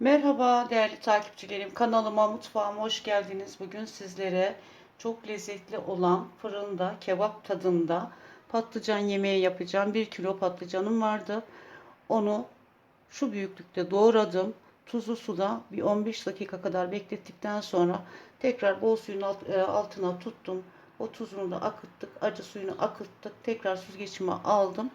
Merhaba değerli takipçilerim. Kanalıma, mutfağıma hoş geldiniz. Bugün sizlere çok lezzetli olan fırında kebap tadında patlıcan yemeği yapacağım. 1 kilo patlıcanım vardı. Onu şu büyüklükte doğradım. Tuzlu suda bir 15 dakika kadar beklettikten sonra tekrar bol suyun e, altına tuttum. O tuzunu da akıttık. Acı suyunu akıttık. Tekrar süzgeçime aldım.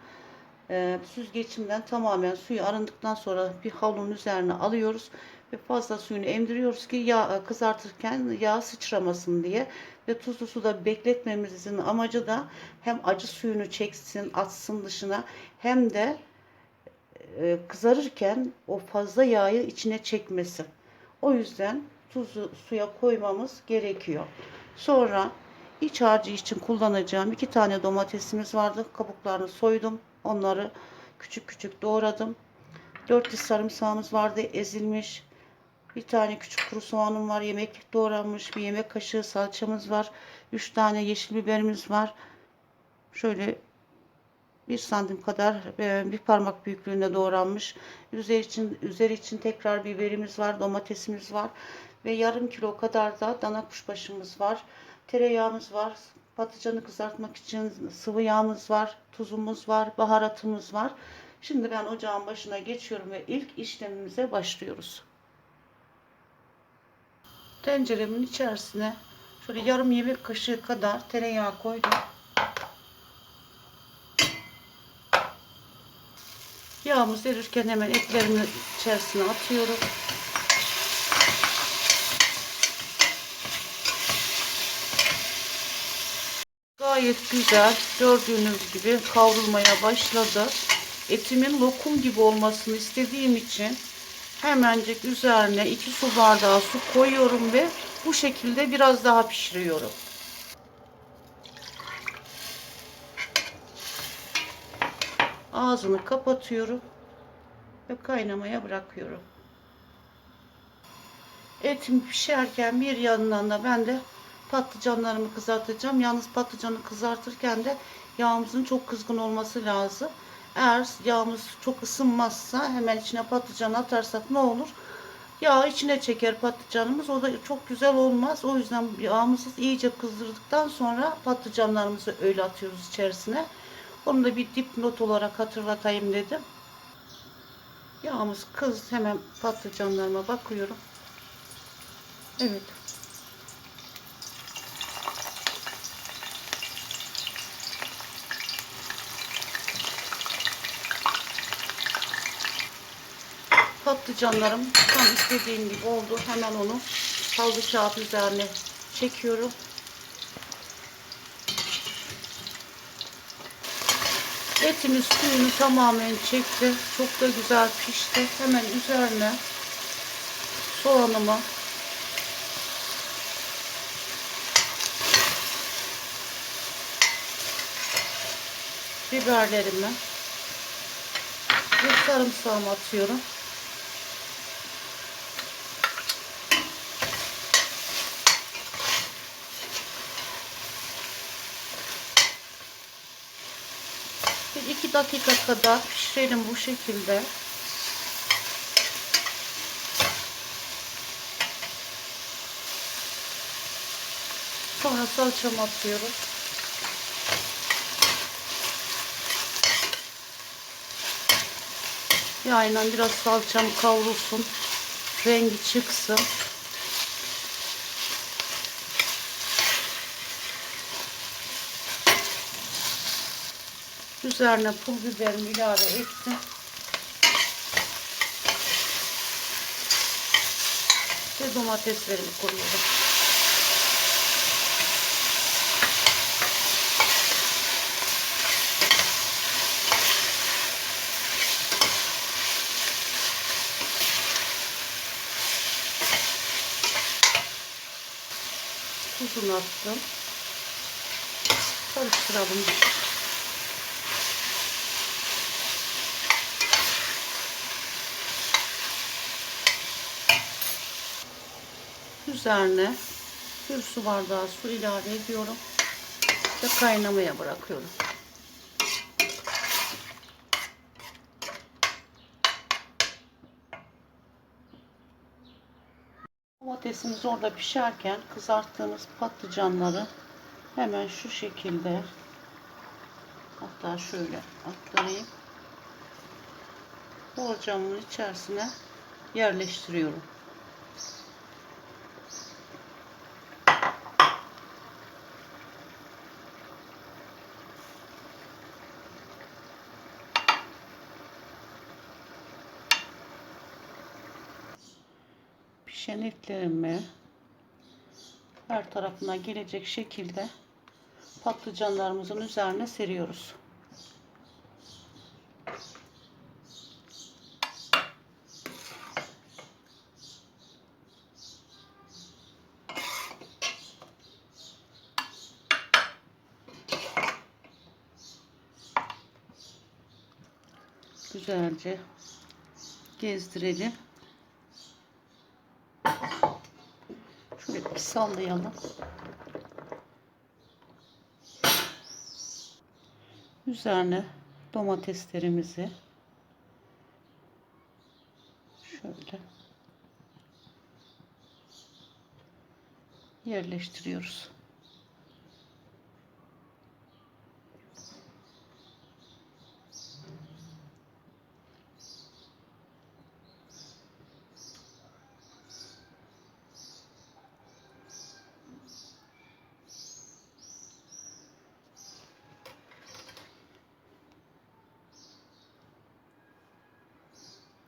Ee, süzgeçimden tamamen suyu arındıktan sonra bir havlunun üzerine alıyoruz ve fazla suyunu emdiriyoruz ki yağ kızartırken yağ sıçramasın diye ve tuzlu suda bekletmemizin amacı da hem acı suyunu çeksin, atsın dışına hem de e, kızarırken o fazla yağı içine çekmesin. O yüzden tuzu suya koymamız gerekiyor. Sonra iç harcı için kullanacağım iki tane domatesimiz vardı. Kabuklarını soydum. Onları küçük küçük doğradım. 4 diş sarımsağımız vardı ezilmiş. Bir tane küçük kuru soğanım var. Yemek doğranmış. Bir yemek kaşığı salçamız var. 3 tane yeşil biberimiz var. Şöyle bir santim kadar e, bir parmak büyüklüğünde doğranmış. Üzeri için üzeri için tekrar biberimiz var, domatesimiz var ve yarım kilo kadar da dana kuşbaşımız var. Tereyağımız var. Patlıcanı kızartmak için sıvı yağımız var, tuzumuz var, baharatımız var. Şimdi ben ocağın başına geçiyorum ve ilk işlemimize başlıyoruz. Tenceremin içerisine şöyle yarım yemek kaşığı kadar tereyağı koydum. Yağımız erirken hemen etlerimi içerisine atıyorum. Gayet güzel gördüğünüz gibi kavrulmaya başladı. Etimin lokum gibi olmasını istediğim için hemencik üzerine 2 su bardağı su koyuyorum ve bu şekilde biraz daha pişiriyorum. Ağzını kapatıyorum ve kaynamaya bırakıyorum. Etim pişerken bir yandan da ben de patlıcanlarımı kızartacağım. Yalnız patlıcanı kızartırken de yağımızın çok kızgın olması lazım. Eğer yağımız çok ısınmazsa hemen içine patlıcan atarsak ne olur? Yağ içine çeker patlıcanımız. O da çok güzel olmaz. O yüzden yağımızı iyice kızdırdıktan sonra patlıcanlarımızı öyle atıyoruz içerisine. Onu da bir dipnot olarak hatırlatayım dedim. Yağımız kız hemen patlıcanlarıma bakıyorum. Evet. Patlıcanlarım tam istediğim gibi oldu. Hemen onu havlu kağıt üzerine çekiyorum. Etimiz suyunu tamamen çekti. Çok da güzel pişti. Hemen üzerine soğanımı biberlerimi ve sarımsağımı atıyorum. Bir iki dakika kadar pişirelim bu şekilde. Sonra salçamı atıyorum. Yağıyla biraz salçam kavrulsun. Rengi çıksın. Üzerine pul biberimi ilave ettim. Ve domateslerimi koyuyorum. Tuzunu attım. Karıştıralım. Üzerine bir su bardağı su ilave ediyorum ve kaynamaya bırakıyorum. Patatesimiz orada pişerken kızarttığımız patlıcanları hemen şu şekilde hatta şöyle aktarayım. Borcamın içerisine yerleştiriyorum. Pişen etlerimi her tarafına gelecek şekilde patlıcanlarımızın üzerine seriyoruz. Güzelce gezdirelim. Şöyle bir sallayalım. Üzerine domateslerimizi şöyle yerleştiriyoruz.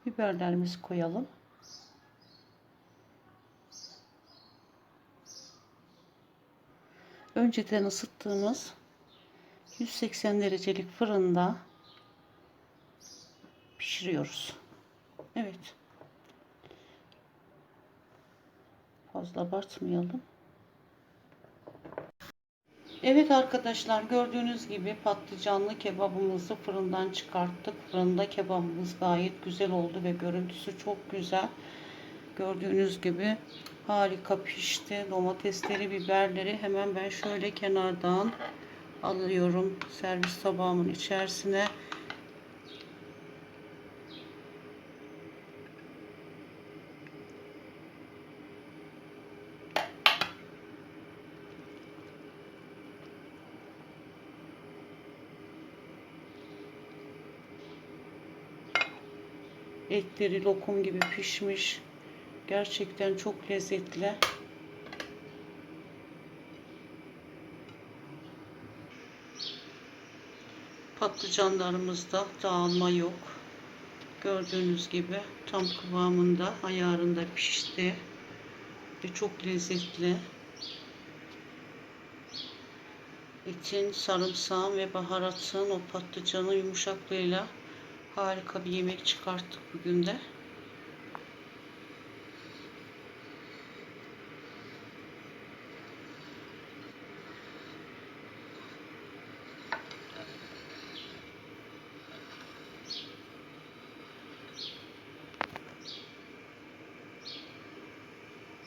Biberlerimizi koyalım. Önceden ısıttığımız 180 derecelik fırında pişiriyoruz. Evet. Fazla abartmayalım. Evet arkadaşlar gördüğünüz gibi patlıcanlı kebabımızı fırından çıkarttık. Fırında kebabımız gayet güzel oldu ve görüntüsü çok güzel. Gördüğünüz gibi harika pişti. Domatesleri, biberleri hemen ben şöyle kenardan alıyorum servis tabağımın içerisine. Etleri lokum gibi pişmiş. Gerçekten çok lezzetli. Patlıcanlarımızda dağılma yok. Gördüğünüz gibi tam kıvamında, ayarında pişti. Ve çok lezzetli. Etin, sarımsağın ve baharatın o patlıcanın yumuşaklığıyla harika bir yemek çıkarttık bugün de.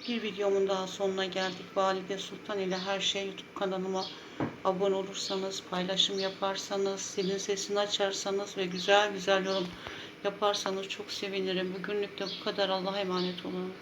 Bir videomun daha sonuna geldik. Valide Sultan ile her şey YouTube kanalıma abone olursanız, paylaşım yaparsanız, silin sesini açarsanız ve güzel güzel yorum yaparsanız çok sevinirim. Bugünlük de bu kadar. Allah'a emanet olun.